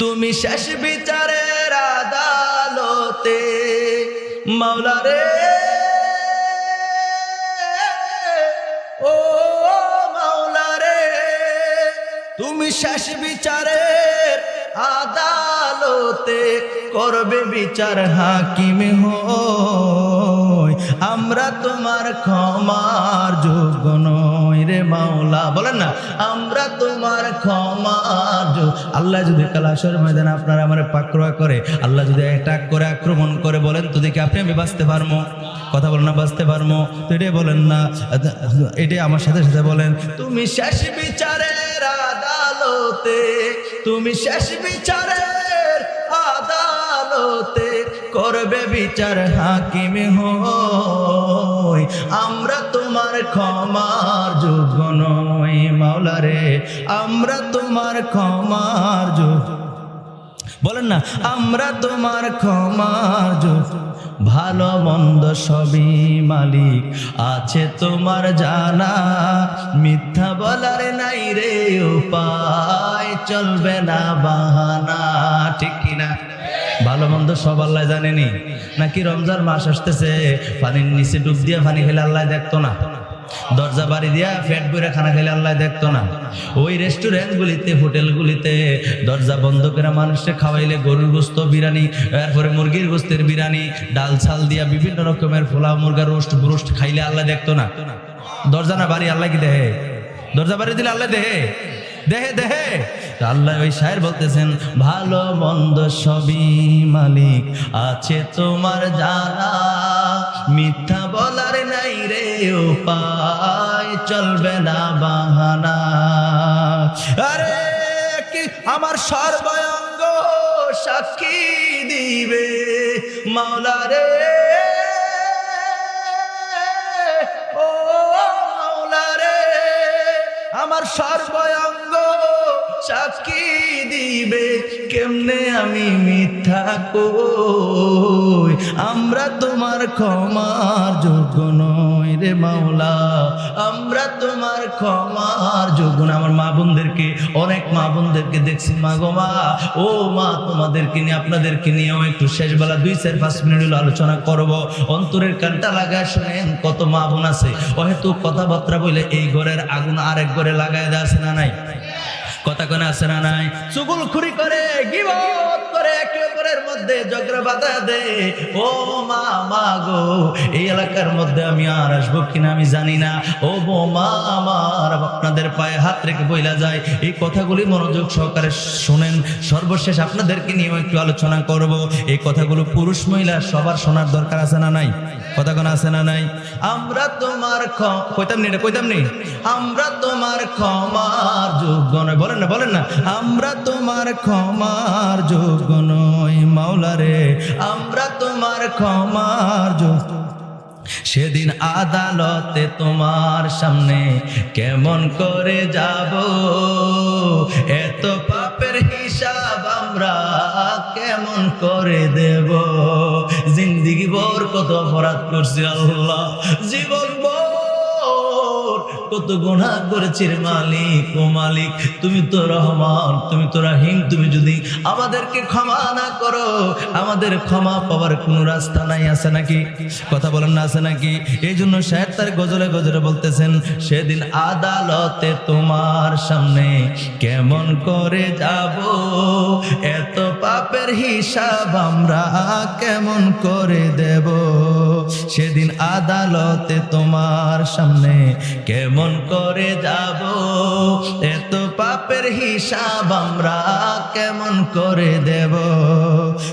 তুমি শেষ বিচারের আদালতে, মাওলা রে। ও মাওলা রে, তুমি শেষ বিচারের আদালতে করবে বিচার হাকিম হই আমরা তোমার ক্ষমার যোগ্য নই রে মাওলা। বলেন না, আমরা তোমার ক্ষমার আল্লাহ যদি কালাসর ময়দানে আপনার আমার পাকড়া করে, আল্লাহ যদি অ্যাটাক করে, আক্রমণ করে বলেন, তো দেখি আপনি আমি বাঁচতে পারব। কথা বলেন না, বাঁচতে পারব। তো এটাই বলেন না, এটাই আমার সাথে সাথে বলেন, তুমি শেষ বিচারের আদালতে, তুমি শেষ বিচারের আদালতে করবে বিচার হাকিম হই। আমরা তোমার ক্ষমার যোগ্য নই মাওলা রে। আমরা তোমার ক্ষমার যোগ্য বলেন না, আমরা তোমার ক্ষমার যোগ্য। ভালো মন্দ সবই মালিক, আছে তোমার জানা। মিথ্যা বলার নাই রে, উপায় চলবে না বাহানা। ঠিক কিনা? ভালো মন্দ সব আল্লাহ জানেনি। নাকি রমজান মাস আসতেছে, পানির নিচে ডুব দিয়ে পানি খেলে আল্লাহ দেখতো না। দরজা বাড়ি দিয়া ফ্যাট করে খানা খেলে আল্লাহ দেখতো না। ওই রেস্টুরেন্ট গুলিতে হোটেল গুলিতে দরজা বন্ধ করে মানুষকে খাওয়াইলে গরুর গোস্ত, বিরিয়ানি, এরপরে মুরগির গোস্তের বিরিয়ানি, ডাল ছাল দিয়া বিভিন্ন রকমের ফোলা মুরগা রোস্ট, ব্রোস্ট খাইলে আল্লাহ দেখতো না। দরজা না বাড়ি আল্লাহ কি দেহে? দরজা বাড়ি দিলে আল্লাহ দেহে? দেহে দেহে। আল্লাহ ওই শায়ের বলতেছেন, ভালো, মন্দ সবই মালিক। আছে তোমার জানা, মিথ্যা বলার নাই রে, উপায় চলবে না বাহানা। আরে, কি আমার সর্বঙ্গ সাক্ষী দিবে মাওলা রে? আমার সর্বঙ্গ সাক্ষী দিবে কেমনে আমি মিথ্যা কই? আমরা তোমার ক্ষমার যোগ্য নই রে মাওলা। আমরা তোমার ক্ষমার আমার মা বোনদেরকে, অনেক মা বোনদেরকে দেখছি। মা গো মা, ও মা, তোমাদেরকে নিয়ে, আপনাদেরকে একটু শেষবেলা দুই চার পাঁচ মিনিট আলোচনা করব। অন্তরের কানটা লাগায় শুনেন, কত মা বোন আছে। অহেতু কথাবার্তা বলে এই ঘরের আগুন আরেক ঘরে লাগায় দেওয়া আছে না নাই? কথা কোন আছে না নাই? চুগুল খুরি করে করে একে অপরের মধ্যে ঝগড়া বাধা দে। ও মা মা গো, এই এলাকার মধ্যে আমি আর আসব কিনা আমি জানি না। ও বো মা, আমার আপনাদের পায়ে হাত রেখে বইলা যায়। এই কথাগুলি মনোযোগ সহকারে শুনেন। সর্বশেষ আপনাদেরকে নিয়েও একটু আলোচনা করব। এই কথাগুলো পুরুষ মহিলা সবার শোনার দরকার আছে না নাই? কথা কোন আছে না নাই? আমরা তোমার কইতাম নি এটা কইতাম নি? আমরা তোমার ক্ষমার যোগ্য নয়। বলেন না বলেন না। আমরা তোমার ক্ষমার যোগ্য নই মাওলা রে, আমরা তোমার ক্ষমার সেদিন আদালতে তোমার সামনে কেমন করে যাব? এত পাপের হিসাব আমরা কেমন করে দেব? জিন্দিগি ভোর কত অপরাধ করছি আল্লাহ। জীবন কত গুণা করেছি রে মালিক ও মালিক? তুমি তো রহমান, তুমি তো রাহিম, তুমি যদি আমাদেরকে ক্ষমা না করো, আমাদের ক্ষমা পাওয়ার কোনো রাস্তা নাই, আছে নাকি? কথা বলেন না, আছে নাকি? এই জন্য সাহেব তার গজলে গজলে বলতেছেন, সেদিন আদালতে তোমার সামনে কেমন করে যাব? এত পাপের হিসাব আমরা কেমন করে দেব? সেদিন আদালতে তোমার সামনে কেমন করে যাব? এত পাপের হিসাব আমরা কেমন করে দেব?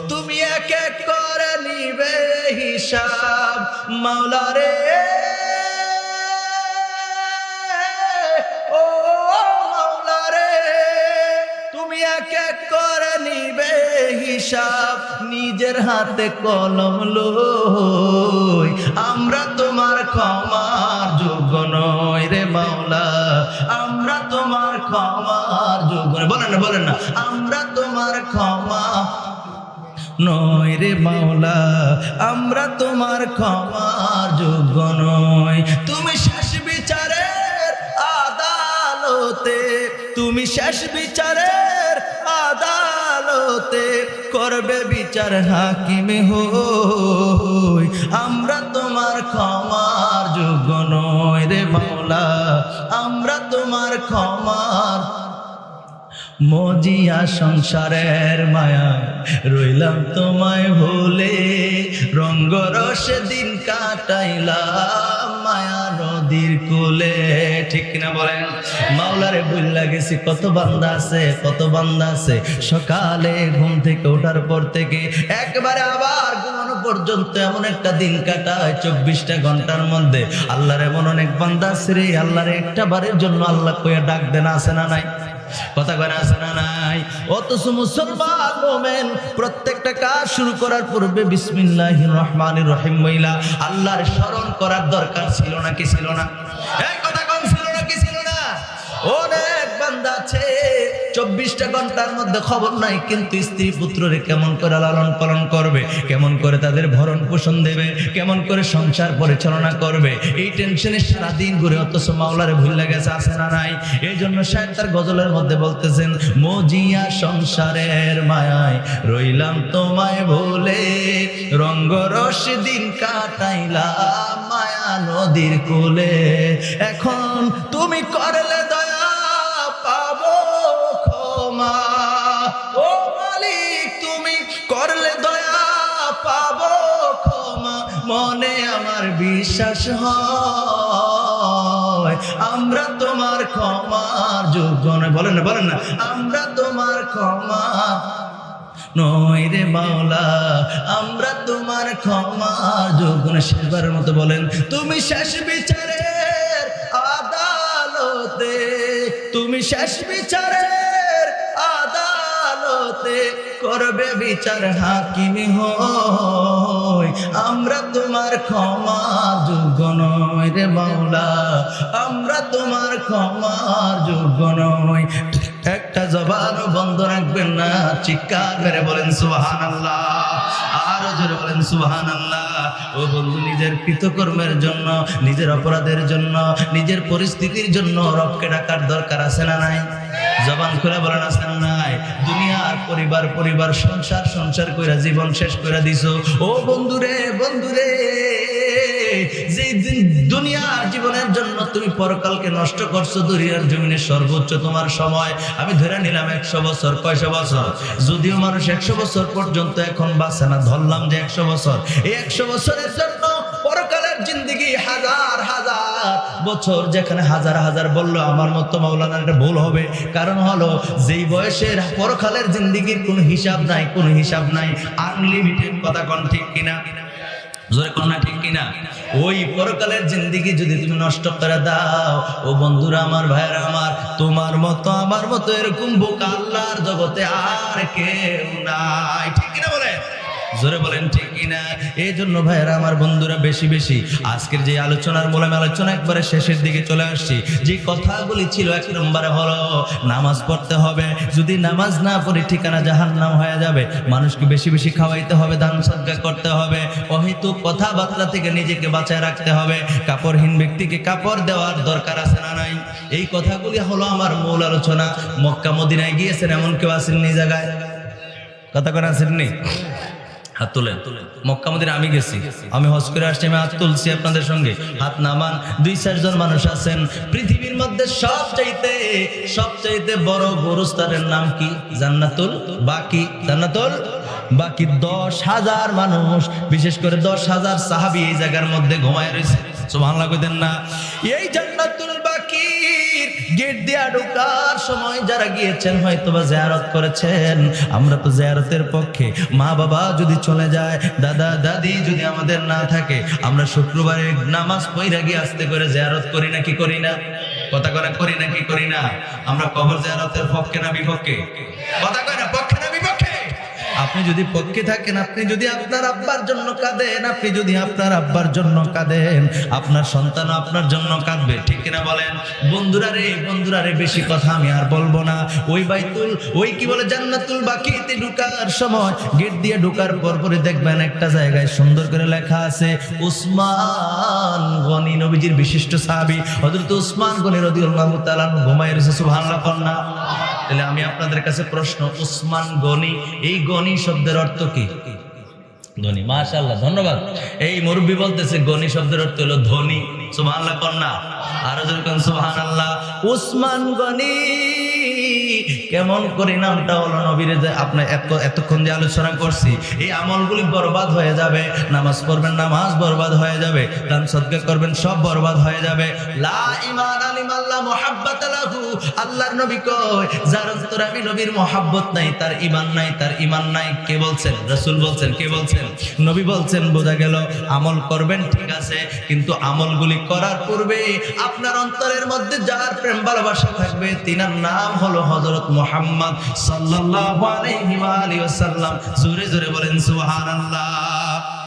তুমি এক এক করে নিবে হিসাব, মাওলা রে। ও মাওলা রে, তুমি এক এক করে নিবে হিসাব, নিজের হাতে কলম লই। আমরা তোমার ক্ষমার যোগ্য নই রে মাওলা। আমরা তোমার ক্ষমার যোগ্য নই। বলেন না বলেন না। আমরা তোমার ক্ষমা নয় রে মাওলা। আমরা তোমার ক্ষমার যোগ্য নয় তুমি শেষ বিচারের আদালতে, তুমি শেষ বিচারের আদালতে করবে বিচার হাকিমে হই। আমরা তোমার ক্ষমার যোগ্য নয় রে মাওলা। আমরা তোমার ক্ষমার মজিয়া সংসারের মায়া। রইলাম তোমায় ভুলে, রঙ্গরসে দিন কাটাইলাম মায়া। নদীর কোলে, ঠিক কিনা বলেন? মাওলারে বুল্লা গেছি, কত বান্দা আছে, কত বান্দা আছে। সকালে ঘুম থেকে ওঠার পর থেকে একবারে আবার ঘুমানো পর্যন্ত এমন একটা দিন কাটায় চব্বিশটা ঘণ্টার মধ্যে। আল্লাহর এমন অনেক বান্দা আছে রে, আল্লাহরে একটা বারের জন্য আল্লাহ কইয়া ডাক দেন, আছে না নাই? কথা কয় আছে না নাই। অথচ মুসলমান মোমেন প্রত্যেকটা কাজ শুরু করার পূর্বে বিসমিল্লাহ রহমান রহিম মহিলা, আল্লাহর স্মরণ করার দরকার ছিল না, কি ছিল না? এই কথা কম ছিল না, কি ছিল না? আছে চব্বিশটা ঘণ্টার মধ্যে খবর নাই, কিন্তু স্ত্রী পুত্ররে কেমন করে লালন পালন করবে? কেমন করে তাদের ভরণ পোষণ দেবে? কেমন করে সংসার পরিচালনা করবে? এই টেনশনে সারাদিন ঘুরে অথচ মাওলারে ভুল গেছে, আছে না নাই? এই জন্য সাহেব তার গজলের মধ্যে বলতেছেন, মজিয়া সংসারের মায়ায় রইলাম তোমায় বলে রঙ্গরস দিন কাটাইলাম মায়া নদীর কোলে। এখন তুমি করলে বিশ্বাস হয়। আমরা তোমার ক্ষমার যোগ্য বলেন না বলেন না। আমরা তোমার ক্ষমা নয় রে মাওলা। আমরা তোমার ক্ষমা যোগ্য শেষবারের মতো বলেন, তুমি শেষ বিচারের আদালতে, তুমি শেষ বিচারের আদালতে করবে বিচার হাকিমি হয় আমরা তোমার ক্ষমা যোগ্য নয় রে মাওলা। আমরা তোমার ক্ষমার যোগ্য নয় একটা জবানও বন্ধ রাখবেন না, চিৎকার মেরে বলেন সুহান আল্লাহ আরও জোরে বলেন সুহান আল্লাহ ও বন্ধু, নিজের কৃতকর্মের জন্য, নিজের অপরাধের জন্য, নিজের পরিস্থিতির জন্য রবকে ডাকার দরকার আছে না নাই? জবান খুলে বলেন আছে না নাই। দুনিয়ার পরিবার পরিবার, সংসার সংসার কইরা জীবন শেষ করে দিছো। ও বন্ধুরে বন্ধুরে যে দুনিয়ার জীবনের জন্য তুমি পরকালকে নষ্ট করছ, দুনিয়ার জমিনের সর্বোচ্চ তোমার সময়। আমি ধরে নিলাম একশো বছর, কয়শো বছর? যদিও মানুষ একশো বছর পর্যন্ত এখন বাঁচে না, ধরলাম যে একশো বছর। এই একশো বছরের জন্য জিন্দিগি হাজার হাজার বছর যেখানে হাজার হাজার বলল, আমার মতো মাওলানা এটা ভুল হবে। কারণ হলো, যেই বয়সের পরকালের জিন্দিগির কোনো হিসাব নাই, কোনো হিসাব নাই। আনলিমিটেড কথা কোন ঠিক কিনা? জোরে কোন না ঠিক কিনা? ওই পরকালের জিন্দিগি যদি তুমি নষ্ট করে দাও, ও বন্ধুরা আমার ভাইরা আমার, তোমার মতো, আমার মতো এরকম বোকা আল্লাহর জগতে আর কেউ নাই। ঠিক কিনা জোরে বলেন, ঠিক কিনা? এই জন্য ভাইয়েরা, আমার বন্ধুরা, বেশি বেশি, আজকের যে আলোচনার মোলাম আলোচনা একবারে শেষের দিকে চলে আসছি। যে কথাগুলি ছিল এক নম্বরে হলো, নামাজ পড়তে হবে, যদি নামাজ না পড়ে ঠিকানা জাহান নাম হয়ে যাবে। মানুষকে বেশি বেশি খাওয়াইতে হবে, দান সদ্গা করতে হবে অহেতু কথাবার্তা থেকে নিজেকে বাঁচায় রাখতে হবে, কাপড়হীন ব্যক্তিকে কাপড় দেওয়ার দরকার আছে না নাই? এই কথাগুলি হলো আমার মূল আলোচনা। মক্কা, মদিনায় গিয়েছেন এমন কেউ আসেননি জায়গায়? কথা করে আসেননি? হাত তোলেন। মক্কা মদিনা আমি গেছি। আমি হজ করে আসছি, আমি হাত তুলছি আপনাদের সঙ্গে। হাত নামান, দুই চারজন মানুষ আছেন। পৃথিবীর মধ্যে সব চাইতে সব চাইতে বড় গোরস্থানের নাম কি? জান্নাতুল বাকি। জান্নাতুল বাকি দশ হাজার মানুষ, বিশেষ করে দশ হাজার সাহাবি এই জায়গার মধ্যে ঘুমায় রয়েছে। সুবহানাল্লাহ কইতেন না। এই জান্নাতুল বাকির গেট দিয়া ঢোকার সময় যারা গিয়েছেন হয়তো বা জিয়ারত করেছেন। আমরা তো জিয়ারতের পক্ষে। মা বাবা যদি চলে যায়, দাদা, দাদি যদি আমাদের না থাকে, আমরা শুক্রবারে নামাজ পইরা গিয়ে আস্তে করে জেয়ারত করি না কি করি না? কথা করে করি না কি করি না? আমরা কবর জেয়ারতের পক্ষে না বিপক্ষে? কথা কয় না আপনি যদি পক্ষে থাকেন, আপনি যদি আপনার আব্বার জন্য কাঁদেন, আপনি যদি আপনার আব্বার জন্য কাঁদেন, আপনার সন্তান আপনার জন্য কাঁদবে, ঠিক কিনা বলেন? বন্ধুরা রে বন্ধুরা রে, বেশি কথা আমি আর বলব না। ওই বাইতুল, ওই কি বলে, জান্নাতুল বাকিতে ঢুকার সময়, গেট দিয়ে ঢুকার পর পরে দেখবেন একটা জায়গায় সুন্দর করে লেখা আছে, উসমান গনি নবীজির বিশিষ্ট সাহাবী। হযরত উসমান গনি রাদিয়াল্লাহু তাআলা ঘুমায় রয়েছে, সুবহানাল্লাহ কন্যা তাহলে আমি আপনাদের কাছে প্রশ্ন, উসমান গনি, এই গনি শব্দের অর্থ কি? ধনী মাশাল্লাহ ধন্যবাদ। এই মুরব্বী বলতেছে গনি শব্দের অর্থ হলো ধনী। সুবহানাল্লাহ কন্যা আরও সুবহানাল্লাহ। উসমান গনি, কেমন করে নামটা হলো যে এতক্ষণ যে আলোচনা করছি, এই আমলগুলি বরবাদ হয়ে যাবে, নামাজ পড়বেন, নামাজ বরবাদ হয়ে যাবে, দান সদকা করবেন, সব বরবাদ হয়ে যাবে। লা ইমান আলিম আল্লাহ মোহাব্বত লাহু। আল্লাহর নবী কয়, যার অন্তরে আমি নবীর মোহাব্বত নাই, তার ইমান নাই, তার ইমান নাই। কে বলছেন? রাসূল বলছেন, কে বলছেন? নবী বলছেন, বোঝা গেল, আমল করবেন ঠিক আছে, কিন্তু আমলগুলি করার পূর্বে আপনার অন্তরের মধ্যে যার প্রেম ভালোবাসা থাকবে, তিনার নাম হলো হজরত মোহাম্মদ সাল্লাহ জোরে জোরে বলেন, সুবহানাল্লাহ।